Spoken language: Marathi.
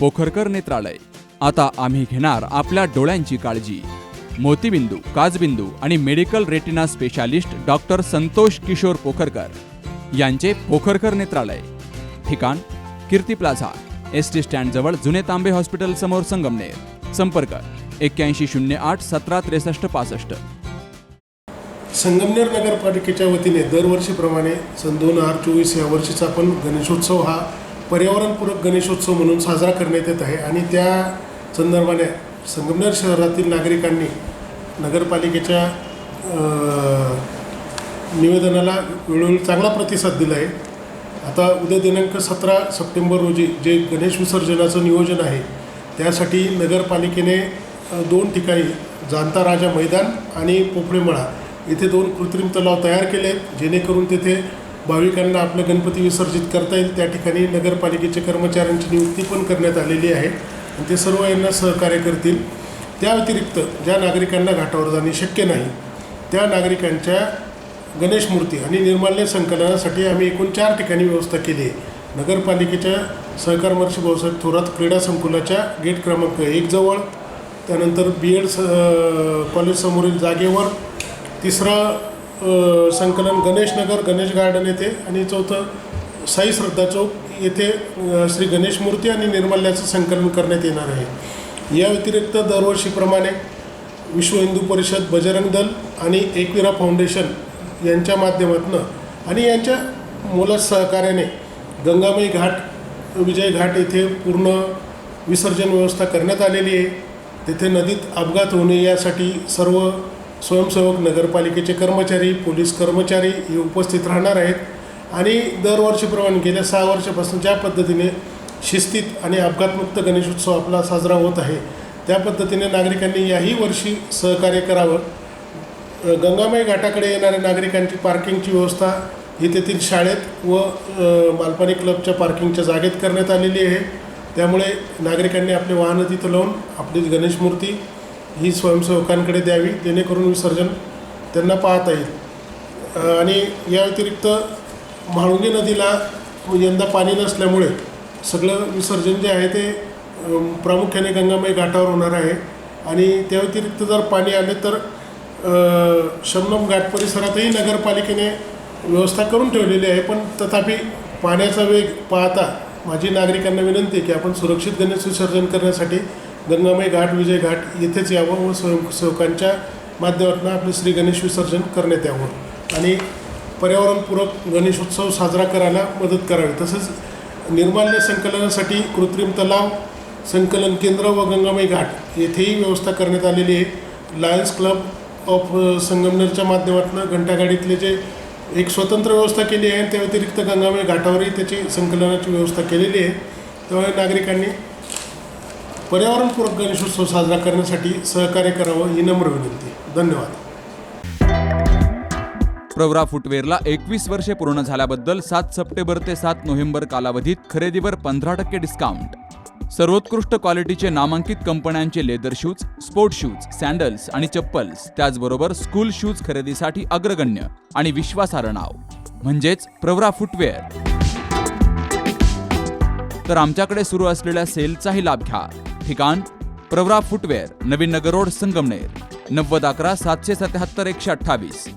पोखरकर नेत्रालय. आता आम्ही घेणार आपल्या डोळ्यांची काळजी. मोतीबिंदू काजबिंदू आणि medical retina specialist doctor Santosh Kishor Pokharkar यांचे पोखरकर नेत्रालय. ठिकाण Kirti plaza S T stand जवळ जुने तांबे हॉस्पिटल समोर संगमनेर. संपर्क एक्क्याऐंशी शून्य आठ सतरा त्रेसष्ट पासष्ट. संगमनेर नगरपालिकेच्या वतीने दरवर्षीप्रमाणे सन दोन हजार चोवीस या वर्षीचा पण गणेशोत्सव हा पर्यावरणपूरक गणेशोत्सव म्हणून साजरा करण्यात येत आहे आणि त्या संदर्भाने संगमनेर शहरातील नागरिकांनी नगरपालिकेच्या निवेदनाला वेळोवेळी चांगला प्रतिसाद दिला आहे. आता उद्या दिनांक सतरा सप्टेंबर रोजी जे गणेश विसर्जनाचं नियोजन आहे त्यासाठी नगरपालिकेने दोन ठिकाणी जाणता राजा मैदान आणि पोपळेमळा इथे दोन कृत्रिम तलाव तयार केले आहेत जेणेकरून तिथे भाविकांना आपलं गणपती विसर्जित करता येईल. त्या ठिकाणी नगरपालिकेच्या कर्मचाऱ्यांची नियुक्ती पण करण्यात आलेली आहे. आणि ते सर्व यांना सहकार्य करतील. त्या व्यतिरिक्त ज्या नागरिकांना घाटावर जाणे शक्य नाही त्या नागरिकांच्या गणेश मूर्ती आणि निर्माल्य संकलनासाठी आम्ही एकूण चार ठिकाणी व्यवस्था केली आहे. नगरपालिकेच्या सहकार महर्षी भाऊसाहेब थोरात क्रीडा संकुलाच्या गेट क्रमांक एक जवळ त्यानंतर बी एड स कॉलेजसमोरील जागेवर तिसरं संकलन गणेशनगर गणेश गार्डन येथे आणि चौथं साई श्रद्धा चौक येथे श्री गणेश मूर्ती आणि निर्मल्याचं संकलन करण्यात येणार आहे. या व्यतिरिक्त दरवर्षीप्रमाणे विश्व हिंदू परिषद बजरंग दल आणि एकविरा फाउंडेशन यांच्या माध्यमातून आणि यांच्या मोलाच सहकार्याने गंगामई घाट विजय घाट येथे पूर्ण विसर्जन व्यवस्था करण्यात आलेली आहे. तेथे नदीत अपघात होणे यासाठी सर्व स्वयंसेवक नगरपालिकेचे कर्मचारी पोलीस कर्मचारी हे उपस्थित राहणार आहेत. आणि दरवर्षीप्रमाणे गेल्या सहा वर्षापासून ज्या पद्धतीने शिस्तीत आणि अपघातमुक्त गणेशोत्सव आपला साजरा होत आहे त्या पद्धतीने नागरिकांनी याही वर्षी सहकार्य करावं. गंगामय गंगामाई घाटाकडे येणाऱ्या नागरिकांची पार्किंगची व्यवस्था ही तेथील शाळेत व अ, मालपाणी क्लबच्या पार्किंगच्या जागेत करण्यात आलेली आहे. त्यामुळे नागरिकांनी आपले वाहनं तिथं लावून आपली गणेश मूर्ती ही स्वयंसेवकांकडे द्यावी जेणेकरून विसर्जन त्यांना पाहता येईल. आणि या व्यतिरिक्त म्हाळुंगी नदीला म्हणजे यंदा पाणी नसल्यामुळे सगळं विसर्जन जे आहे ते प्रामुख्याने गंगामय घाटावर होणार आहे. आणि त्या व्यतिरिक्त जर पाणी आले तर शमनम घाट परिसरातही नगरपालिकेने व्यवस्था करून ठेवलेली आहे. पण तथापि पाण्याचा वेग पाहता माझी नागरिकांना विनंती आहे की आपण सुरक्षित गणेश विसर्जन करण्यासाठी गंगामय घाट विजय घाट येथेच यावं व स्वयंसेवकांच्या माध्यमातून आपले श्री गणेश विसर्जन करण्यात यावं. आणि पर्यावरणपूरक गणेशोत्सव साजरा करायला मदत करावी. तसंच निर्माल्य संकलनासाठी कृत्रिम तलाव संकलन केंद्र व गंगामय घाट येथेही व्यवस्था करण्यात आलेली आहे. लायन्स क्लब ऑफ संगमनेरच्या माध्यमातून घंटागाडीतले जे एक स्वतंत्र व्यवस्था केली आहे त्या व्यतिरिक्त गंगामय घाटावरही त्याची संकलनाची व्यवस्था केलेली आहे. त्यामुळे नागरिकांनी पर्यावरणपूरक गणेशोत्सव साजरा करण्यासाठी सहकार्य करावं ही नम्र विनंती. धन्यवाद. प्रवरा फुटवेअरला एकवीस वर्षे पूर्ण झाल्याबद्दल सात सप्टेंबर ते सात नोव्हेंबर कालावधीत खरेदीवर पंधरा टक्के डिस्काउंट सर्वोत्कृष्ट क्वालिटीचे नामांकित कंपन्यांचे leather shoes sport shoes sandals आणि चप्पल्स त्याचबरोबर स्कूल शूज खरेदीसाठी अग्रगण्य आणि विश्वासार्ह नाव. म्हणजेच प्रवरा फुटवेअर. तर आमच्याकडे सुरू असलेल्या सेलचाही लाभ घ्या. ठिकाण प्रवरा फुटवेअर नवीन नगर रोड संगमनेर. नव्वद अकरा सातशे सत्याहत्तर एकशे अठ्ठावीस.